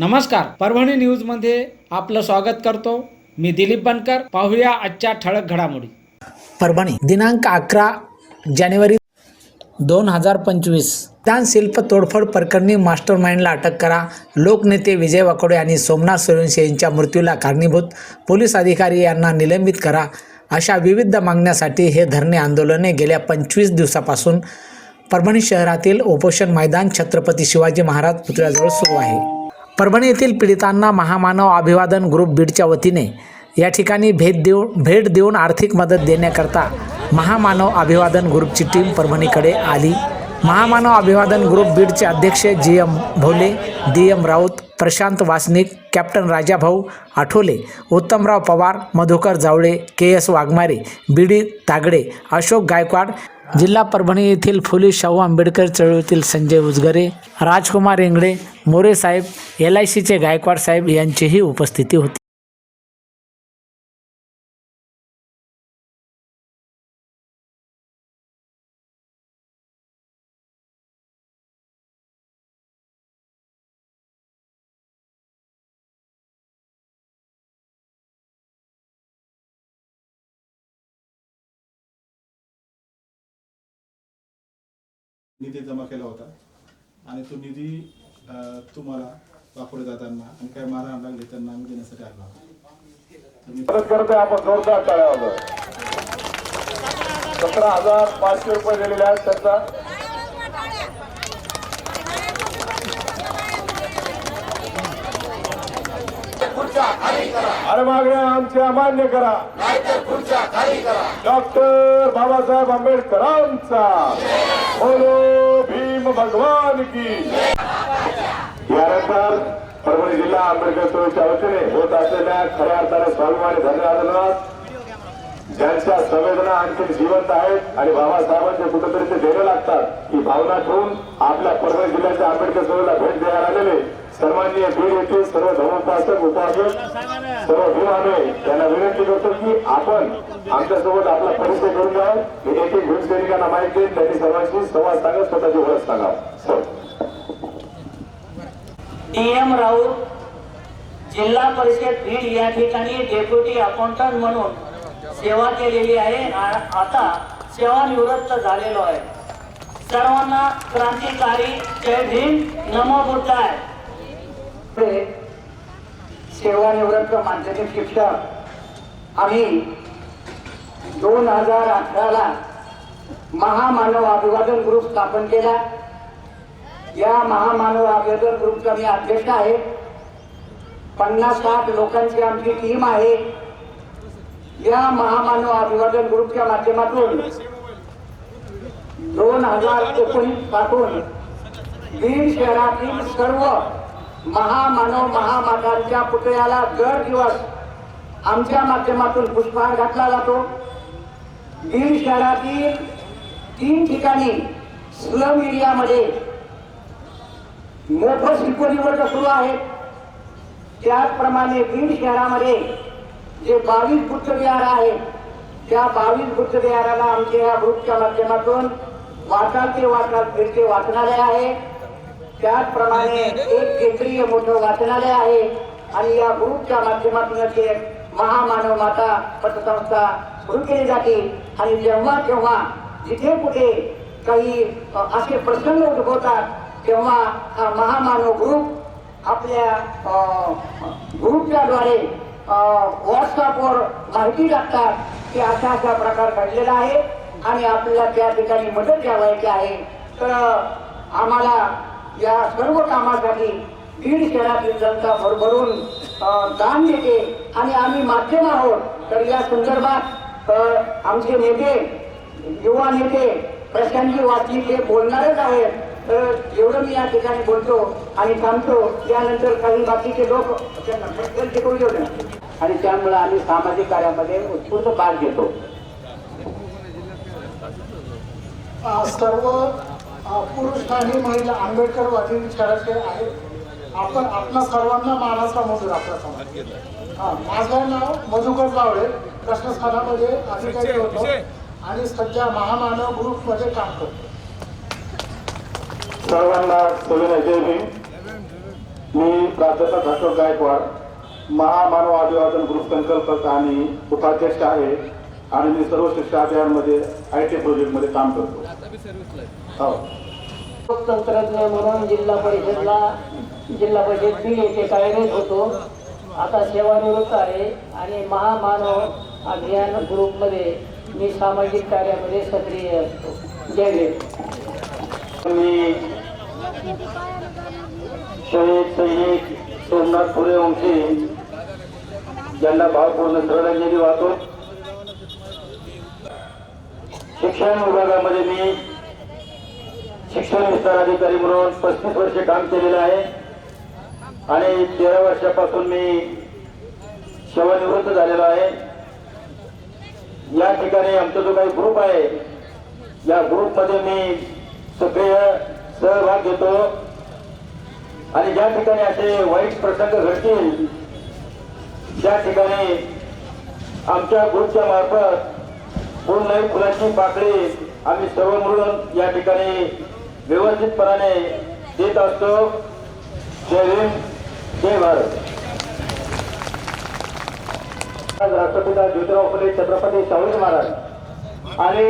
नमस्कार परभणी न्यूजमध्ये आपलं स्वागत करतो. मी दिलीप बनकर पाहूया आजच्या ठळक घडामोडी. परभणी दिनांक अकरा जानेवारी दोन हजार पंचवीस. शिल्प तोडफोड प्रकरणी मास्टर माइंडला अटक करा. लोकनेते विजय वाकोडे आणि सोमनाथ सूर्यवंशी यांच्या मृत्यूला कारणीभूत. पोलीस अधिकारी यांना निलंबित करा. अशा विविध मागण्यासाठी हे धरणे आंदोलने गेल्या पंचवीस दिवसापासून परभणी शहरातील उपोषण मैदान छत्रपती शिवाजी महाराज पुतळ्याजवळ सुरू आहे. परभणी येथील पीडितांना महामानव अभिवादन ग्रुप बीडच्या वतीने या ठिकाणी भेट देऊन भेट देऊन आर्थिक मदत देण्याकरता महामानव अभिवादन ग्रुपची टीम परभणीकडे आली. महामानव अभिवादन ग्रुप बीडचे अध्यक्ष G M Bhole D M Raut Prashant Vasnik captain Rajabhau Athole Uttamrao Pawar Madhukar Jawale K S Waghmare BD Tagade Ashok Gaikwad जिल्हा परभणी येथील फुले शाहू आंबेडकर चळवळीतील संजय उजगरे राजकुमार इंगडे मोरे साहेब एल आय सीचे गायकवाड साहेब यांचीही उपस्थिती होती. निधी जमा केला होता. आणि तो निधी तुम्हाला वापरले जाताना आणि काय मारहाण लागले त्यांना आम्ही देण्यासाठी आलो आपण जोरदार टाळ्या सतरा हजार पाचशे रुपये दिलेले आहेत त्यांचा. अरे मागण्या आमच्या अमान्य करा. डॉक्टर बाबासाहेब आंबेडकरांचा. बोलो भीम भगवान की. यानंतर परभणी जिल्हा आंबेडकर चळवळीच्या वतीने होत असलेल्या खऱ्या अर्थाने स्वाभिमानी धरणे आंदोलनात ज्यांच्या संवेदना आणखी जिवंत आहेत आणि बाबासाहेबांचे कुठेतरी ते देणं लागतात ही भावना ठेवून आपल्या परभणी जिल्ह्याच्या आंबेडकर चळवळीला भेट द्यायला आलेले सर्वांनी बीड येथील सर्व धर्मोपासक उपासक सर्व भीमाने त्यांना विनंती करतो की आपण आमच्यासोबत आपला परिचय करून द्या मी एक एक भीमसैनिकांना माहिती देईन. त्यांनी सर्वांशी संवाद सांगत स्वतःची ओळख सांगा सर. डी एम राऊत जिल्हा परिषद बीड या ठिकाणी डेप्युटी अकाउंटंट म्हणून सेवा केलेली आहे. आता सेवानिवृत्त झालेलो आहे. सर्वांना क्रांतिकारी. जय भीम. नमो बुद्धाय. सेवानिवृत्त माध्यमिक शिक्षक. आम्ही दोन हजार अठराला महामानव अभिवादन ग्रुप स्थापन केला. या महामानव अभिवादन ग्रुपचा मी अध्यक्ष आहे. पन्नास साठ लोकांची आमची टीम आहे. या महामानव अभिवादन ग्रुपच्या माध्यमातून दोन हजार एकोणीसपासून बीड शहरातील सर्व महामानव महामातांच्या पुतळ्याला दर दिवस आमच्या माध्यमातून पुष्पहार घातला जातो. बीड शहरातील तीन ठिकाणी स्लम एरियामध्ये मोठं शिकवणी वर्ग सुरू आहे. त्याचप्रमाणे बीड शहरामध्ये जे बावीस बुद्धविहार आहे त्या बावीस बुद्धविहाराला आमच्या या ग्रुपच्या माध्यमातून वाचाल ते वाचाल फिरते वाचनालय आहे. त्याचप्रमाणे एक केंद्रीय मोठं वाचनालय आहे आणि या ग्रुपच्या माध्यमातून ते महामानव माता पतसंस्था सुरू केली जाते. आणि जेव्हा केव्हा जिथे कुठे काही असे प्रसंग उद्भवतात तेव्हा हा महामानव ग्रुप आपल्या ग्रुपच्याद्वारे ग्रुपच्या द्वारे व्हॉट्सअपवर माहिती टाकतात की अशा अशा प्रकार घडलेला आहे आणि आपल्याला त्या ठिकाणी मदत द्यावायची आहे. तर आम्हाला या सर्व कामासाठी बीड शहरातील जनता भरभरून दान देते आणि आम्ही माध्यम आहोत. तर या संदर्भात आमचे नेते युवा नेते प्रशांतजी वाटली ते बोलणारच आहेत. तर एवढं मी या ठिकाणी बोलतो आणि थांबतो. त्यानंतर काही बाकीचे लोक करू देऊ आणि त्यामुळे आम्ही सामाजिक कार्यामध्ये उत्स्फूर्त भाग घेतो. सर्व पुरुष आणि महिला आंबेडकरवादी विचाराचे आहेत आपण आपणा सर्वांना मानाचा मजूर आपला समाज हा माझं नाव मधुकर जावळे प्रशासनामध्ये अधिकारी होतो. आणि सध्या महामानव ग्रुपमध्ये काम करतो. सर्वांना सविनय. जय भीम. मी प्राध्यापक अशोक गायकवाड महामानव अभिवादन ग्रुप संकल्पक आणि उपाध्यक्ष आहे. आणि मी सर्व शिक्षा अभियानमध्ये आय टी प्रोजेक्टमध्ये काम करतो. हो हो. तंत्रज्ञ म्हणून जिल्हा परिषदला जिल्हा परिषद बी येथे कार्यरत होतो. आता सेवानिवृत्त आहे आणि महामानव अभियान ग्रुपमध्ये मी सामाजिक कार्यामध्ये सक्रिय असतो. जय भीम. मी शहीद सैनिक सोमनाथ फुले वंशी यांना भावपूर्ण श्रद्धांजली वाहतो. शिक्षण विभागामध्ये मी शिक्षण विस्तार अधिकारी म्हणून पस्तीस वर्षे काम केलेलं आहे. आणि तेरा वर्षापासून मी सेवानिवृत्त झालेलो आहे. या ठिकाणी आमचा जो काही ग्रुप आहे या ग्रुपमध्ये मी सक्रिय सहभाग घेतो. आणि ज्या ठिकाणी असे वाईट प्रसंग घडतील त्या ठिकाणी आमच्या ग्रुपच्या मार्फत फुल फुलाची पाकळी आम्ही सर्व मिळून या ठिकाणी व्यवस्थितपणाने देत असतो. जय भीम जय भारत. आज राष्ट्रपिता ज्योतिराव फुले छत्रपती शाहू महाराज आणि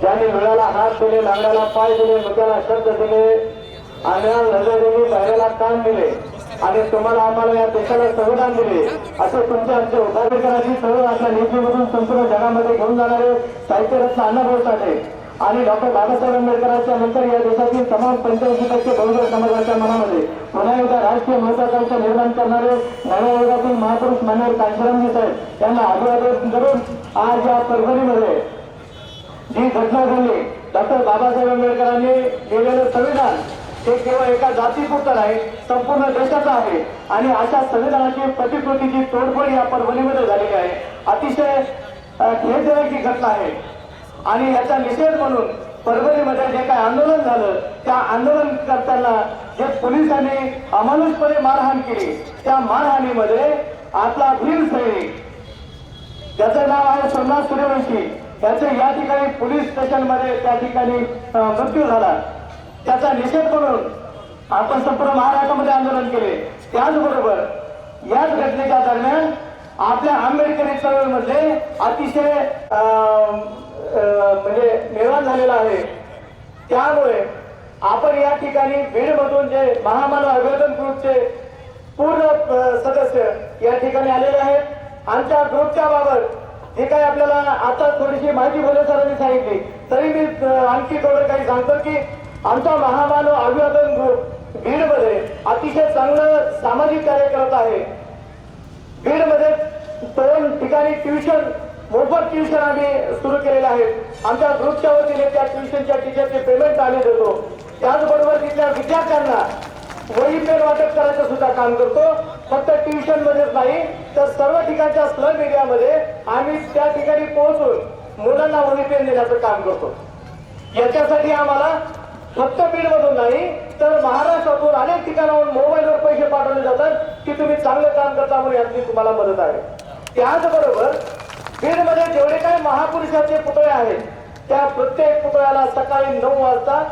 ज्यांनी मिळाला हात दिले नांगराला पाय दिले मुद्द्याला शब्द दिले आणि नजर दिली पायऱ्याला दिले आणि तुम्हाला आम्हाला या देशाला संविधान दिले असे तुमचे आमचे उपाध्यक्षांची सर्व आपल्या नीतीमधून संपूर्ण जगामध्ये घेऊन जाणारे साहित्यरत्न अण्णाभाऊ साठे. आणि डॉक्टर बाबासाहेब आंबेडकरांच्या नंतर या देशातील तमाम पंच्याऐंशी टक्के बहुजन समाजाच्या मनामध्ये पुन्हा एकदा राजकीय महत्वाकांक्षा निर्माण करणारे नव्या युगातील महापुरुष मान्यवर कांशीरामजी साहेब यांना अभिवादन करून आज या परभणीमध्ये जी घटना घडली डॉक्टर बाबासाहेब आंबेडकरांनी लिहिलेलं संविधान हे केवळ एका जातीपुरतं नाही संपूर्ण देशाचं आहे. आणि अशा संविधानाची प्रतिकृतीची तोडफोड या परभणीमध्ये झालेली आहे. अतिशय अ, खेदजनक ही घटना आहे आणि याचा निषेध म्हणून परभणीमध्ये जे काय आंदोलन झालं त्या आंदोलन करताना जे पोलिसांनी अमानुषपणे मारहाण केली त्या मारहाणीमध्ये आपला वीर सैनिक त्याचं नाव आहे सोमनाथ सूर्यवंशी त्याचे या ठिकाणी पोलीस स्टेशनमध्ये त्या ठिकाणी मृत्यू झाला. त्याचा निषेध करून आपण संपूर्ण महाराष्ट्रामध्ये आंदोलन केले. त्याचबरोबर याच घटनेच्या दरम्यान आपल्या आंबेडकरी चळवळीमध्ये अतिशय म्हणजे निर्माण झालेला आहे. त्यामुळे आपण या ठिकाणी बीडमधून जे महामानव अभिवादन ग्रुपचे पूर्ण सदस्य या ठिकाणी आलेले आहेत. आमच्या ग्रुपच्या बाबत जे काही आपल्याला आता थोडीशी माहिती बोलले सरांनी सांगितली. तरी मी आणखी थोडं काही सांगतो की आमचा महामानव अभिवादन ग्रुप बीडमध्ये अतिशय चांगलं सामाजिक कार्य करत आहे. बीडमध्ये दोन ठिकाणी ट्युशन मोफत ट्युशन आम्ही सुरू केलेलं आहे आमच्या ग्रुपच्या वतीने त्या ट्युशनच्या टीचरचे पेमेंट आम्ही देतो. त्याचबरोबर तिथल्या विद्यार्थ्यांना वही पेन वाटप करायचं सुद्धा काम करतो. फक्त ट्युशन मध्येच नाही तर सर्व ठिकाणच्या स्लम एरियामध्ये आम्ही त्या ठिकाणी पोहोचून मुलांना वही पेन देण्याचं काम करतो. याच्यासाठी आम्हाला फक्त बीडमधून नाही तर महाराष्ट्रातून अनेक ठिकाणाहून मोबाईलवर पैसे पाठवले जातात की तुम्ही चांगलं काम करता म्हणून यातली तुम्हाला मदत आहे. त्याचबरोबर बीडमध्ये जेवढे काही महापुरुषाचे पुतळे आहेत त्या प्रत्येक पुतळ्याला सकाळी नऊ वाजता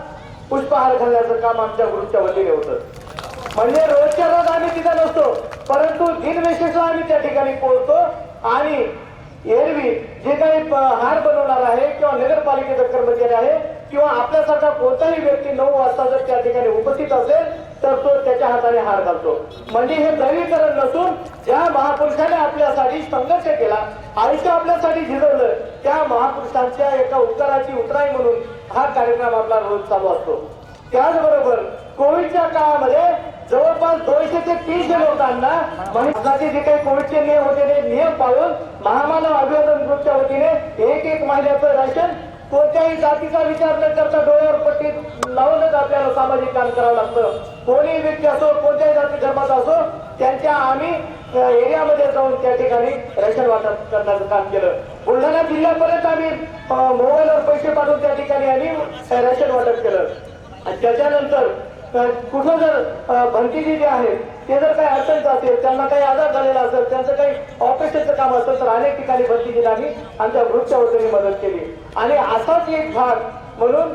पुष्पहार घालण्याचं काम आमच्या ग्रुपच्या वतीने होतं. म्हणजे रोजच्या रोज आम्ही तिथे नसतो परंतु दिनविशेषला आम्ही त्या ठिकाणी पोहोचतो आणि एरवी जे काही प- हार बनवणार आहे किंवा नगरपालिकेचा कर्मचारी आहे किंवा आपल्यासारखा कोणताही व्यक्ती नऊ वाजता जर त्या ठिकाणी उपस्थित असेल तर तो त्याच्या हाताने हार घालतो. म्हणजे हे दैवीकरण नसून ज्या महापुरुषाने आपल्यासाठी संघर्ष केला आयुष्य आपल्यासाठी झिजवलं त्या महापुरुषांच्या एका उपकाराची उतराई म्हणून हा कार्यक्रम आपला रोज चालू असतो. त्याचबरोबर कोविडच्या काळामध्ये जवळपास दोनशे ते तीनशे लोकांना महिलांचे जे काही कोविडचे नियम होते ते नियम पाळून महामानव अभिवादन ग्रुपच्या वतीने एक एक महिन्याचं राशन कोणत्याही जातीचा विचार न करता डोळ्यावर पट्टी लावूनच आपल्याला सामाजिक काम करावं लागतं. कोणी व्यक्ती असो कोणत्याही जाती धर्माचा असो त्यांच्या आम्ही एरियामध्ये जाऊन त्या ठिकाणी रेशन वाटप करण्याचं काम केलं. बुलढाणा जिल्ह्यापर्यंत आम्ही मोबाईलवर पैसे पाठवून त्या ठिकाणी आम्ही रेशन वाटप केलं. आणि त्याच्यानंतर तर कुठं जर अ, भंतीजी जे ते जर काही अडचण असेल त्यांना काही आजार झालेला असेल त्यांचं काही ऑपरेशनचं काम असेल तर अनेक ठिकाणी भंतीजीला आम्ही आमच्या ग्रुपच्या वतीने मदत केली. आणि असाच एक भाग म्हणून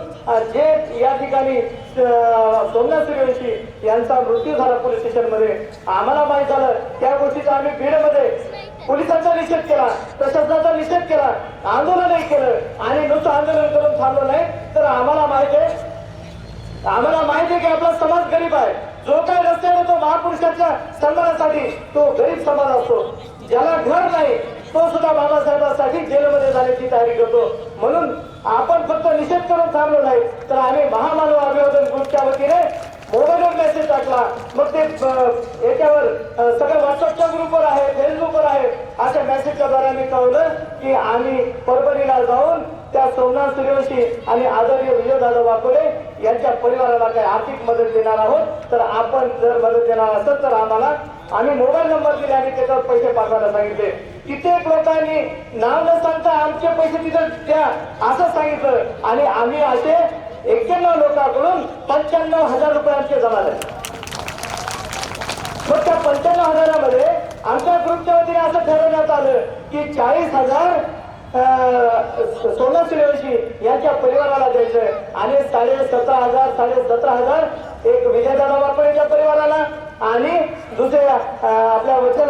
जे या ठिकाणी सोमनाथ सूर्यवंशी यांचा मृत्यू झाला पोलीस स्टेशनमध्ये आम्हाला माहीत झालं त्या गोष्टीचा आम्ही बीडमध्ये पोलिसांचा निषेध केला प्रशासनाचा निषेध केला आंदोलनही केलं आणि नुसतं आंदोलन करून थांबलो नाही तर आम्हाला माहिती आहे आम्हाला माहिती आहे की आपला समाज गरीब आहे. जो काय रस्त्याने तो महापुरुषाच्या सन्मानासाठी तो गरीब समाज असतो. ज्याला घर नाही तो सुद्धा बाबासाहेबांसाठी जेलमध्ये जाण्याची तयारी करतो. म्हणून आपण फक्त निषेध करून थांबलो नाही तर आम्ही महामानव अभिवादन ग्रुपच्या वतीने मोबाईलवर मेसेज टाकला. मग ते याच्यावर अ, सगळं व्हॉट्सअपच्या ग्रुपवर आहे फेसबुकवर आहे अशा मेसेजच्या द्वारे आम्ही कळवलं की आम्ही परभणीला जाऊन त्या सोमनाथ सूर्यवंशी आणि आदरणीय विजयदादा वाकोडे यांच्या परिवाराला काही आर्थिक मदत देणार आहोत. तर आपण जर मदत देणार असेल तर आम्हाला आम्ही मोबाईल नंबर दिले आणि त्याच्यावर पैसे पाठवायला सांगितले. कित्येक लोकांनी नाव न सांगता आमचे पैसे तिथं द्या असं सांगितलं. आणि आम्ही असे एक्क्याण्णव लोकांकडून पंच्याण्णव हजार रुपये आमचे जमा झाले. मग त्या पंच्याण्णव हजारामध्ये आमच्या ग्रुपच्या वतीने असं ठरवण्यात आलं की चाळीस हजार सोना सूर्यवंशी यांच्या परिवाराला द्यायचं आणि साडे सतरा हजार साडे सतरा हजार एक विजयदादा वाकडेच्या परिवाराला. आणि दुसऱ्या आपल्या वचन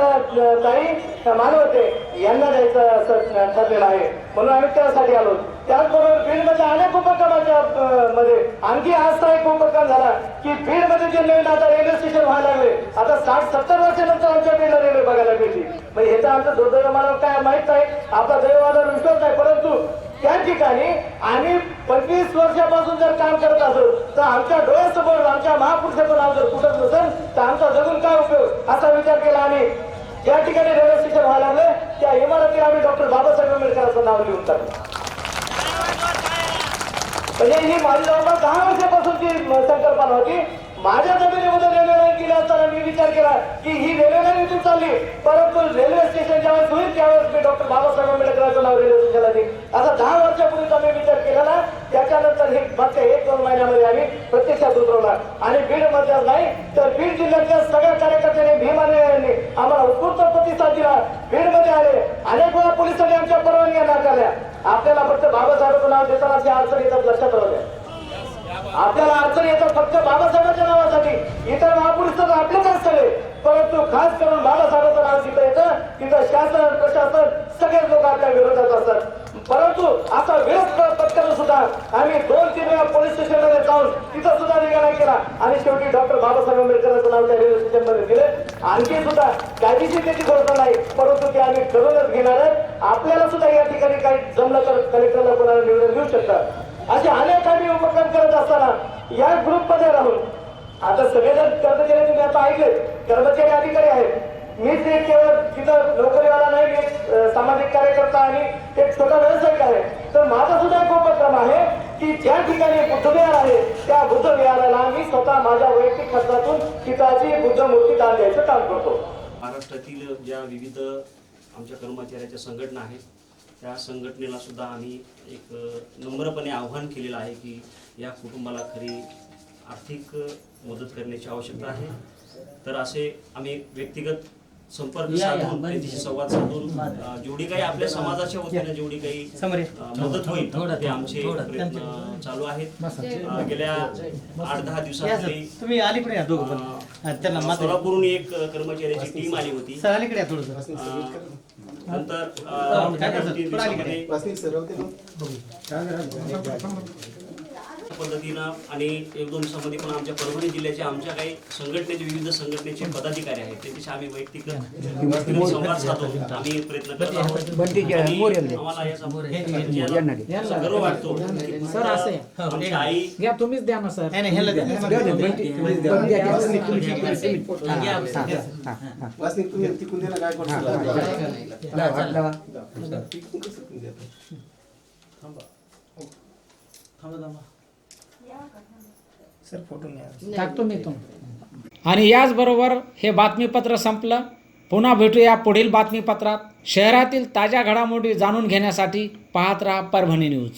ताई मानवते यांना द्यायचं असं ठरलेलं आहे. म्हणून आम्ही त्यासाठी आलो. त्याचबरोबर बीडमध्ये अनेक उपक्रमाच्या मध्ये आणखी आजचा एक उपक्रम झाला की बीडमध्ये जे नवीन आता रेल्वे स्टेशन व्हायला लागले आता साठ सत्तर वर्षानंतर आमच्या बीडला रेल्वे बघायला मिळते. मग ह्याचा आमचं दुर्दैव मला काय माहीत नाही आपला दैवादार विश्वास नाही परंतु त्या ठिकाणी आम्ही पंचवीस वर्षापासून जर काम करत असो तर आमच्या डोळ्यासमोर आमच्या महापुरुषाचं नाव जर कुठत नसेल तर आमचा जगून काय उपयोग? असा विचार केला आम्ही. ज्या ठिकाणी रेल्वे स्टेशन व्हायला लागले त्या इमारतीला आम्ही डॉक्टर बाबासाहेब आंबेडकरांचं नाव लिहून टाकलं. म्हणजे ही माझी जवळपास दहा वर्षापासूनची संकल्पना होती माझ्या जमिनीमध्ये रेल्वे लाईन गेली असताना मी विचार केला की ही रेल्वे लाईन इथून चालली. परंतु रेल्वे स्टेशन ज्यावेळेस होईल त्यावेळेस मी डॉक्टर बाबासाहेब आंबेडकरांचं नाव रेल्वे स्टेशनला देईल असा दहा वर्षापूर्वीचा मी विचार केलेला. त्याच्यानंतर हे मागच्या एक दोन महिन्यामध्ये आम्ही प्रत्यक्षात उतरवला. आणि बीडमध्ये नाही तर बीड जिल्ह्यातल्या सगळ्या कार्यकर्त्यांनी भीमाने आम्हाला उत्स्फूर्त प्रतिसाद दिला. बीडमध्ये आले. अनेक वेळा पोलिसांनी आमच्या परवानगी झाल्या आपल्याला फक्त बाबासाहेबांचं नाव देताना त्या अडचण येतात लक्षात राहू द्या आपल्याला अडचण येतात फक्त बाबासाहेबांच्या नावासाठी. इतर महापुरुष तर आपलेच असतले परंतु खास करून बाबासाहेबांचं नाव जिथं येतं तिथं शासन प्रशासन सगळेच लोक आपल्या विरोधात असतात. परंतु असा विरोध पत्करून सुद्धा आम्ही दोन तीन वेळा पोलीस स्टेशनमध्ये जाऊन तिथं सुद्धा निघाला केला. आणि शेवटी डॉक्टर बाबासाहेब आंबेडकरांचं नाव त्या रेल्वे स्टेशनमध्ये दिले आणखी सुद्धा कायदेशीर त्याची घोषणा नाही परंतु ते आम्ही करूनच घेणार आहेत. आपल्याला सुद्धा या ठिकाणी काही जमलं तर कलेक्टरला कोणाला निवेदन देऊ शकतात. असे अनेक आम्ही उपक्रम करत असताना या ग्रुपमध्ये राहून आता सगळेजण कर्मचारी तुम्ही आता ऐकले कर्मचारी अधिकारी आहेत. मीच एक केवळ तिथं नोकरीवाला नाही मी सामाजिक कार्यकर्ता आणि एक छोटा व्यावसायिक आहे. तर माझा सुद्धा एक उपक्रम आहे की ज्या ठिकाणी बुद्धविहार आहे त्या बुद्धविहाराला मी स्वतः माझ्या वैयक्तिक खर्चातून तिथाची बुद्ध मूर्ती दान द्यायचं काम करतो. महाराष्ट्रातील ज्या विविध आमच्या कर्मचाऱ्याच्या संघटना आहेत त्या संघटनेला सुद्धा आम्ही एक नम्रपणे आव्हान केलेलं आहे की या कुटुंबाला खरी आर्थिक मदत करण्याची आवश्यकता आहे. तर असे आम्ही व्यक्तिगत संपर्क साधून त्यांच्याशी संवाद साधून जेवढी काही आपल्या समाजाच्या वतीने जेवढी काही मदत होईल ते आमचे प्रयत्न चालू आहेत. गेल्या आठ दहा दिवसांपूर्वी तुम्ही अलीकडे या दोघं पण. हा, त्यांना अ, मात्र सोलापूरहून एक कर्मचाऱ्याची टीम आली होती. सर अलीकडे या थोडस. अ, नंतर पद्धतीनं आणि एक दोन दिवसामध्ये पण आमच्या परभणी जिल्ह्याच्या आमच्या काही संघटनेचे विविध संघटनेचे पदाधिकारी आहेत. त्यांच्याशी आम्ही वैयक्तिक संवाद साधून आम्ही प्रयत्न करत आहोत. आणि आम्हाला याचा गर्व वाटतो. आमची आई तुम्हीच द्या ना सर. नाही नाही ह्याला द्या. वासनिक तुम्ही तिकून दे ना काय टाकतो मी तो आणि याचबरोबर हे बातमीपत्र संपलं. पुन्हा भेटूया पुढील बातमीपत्रात. शहरातील ताज्या घडामोडी जाणून घेण्यासाठी पाहत राहा परभणी न्यूज.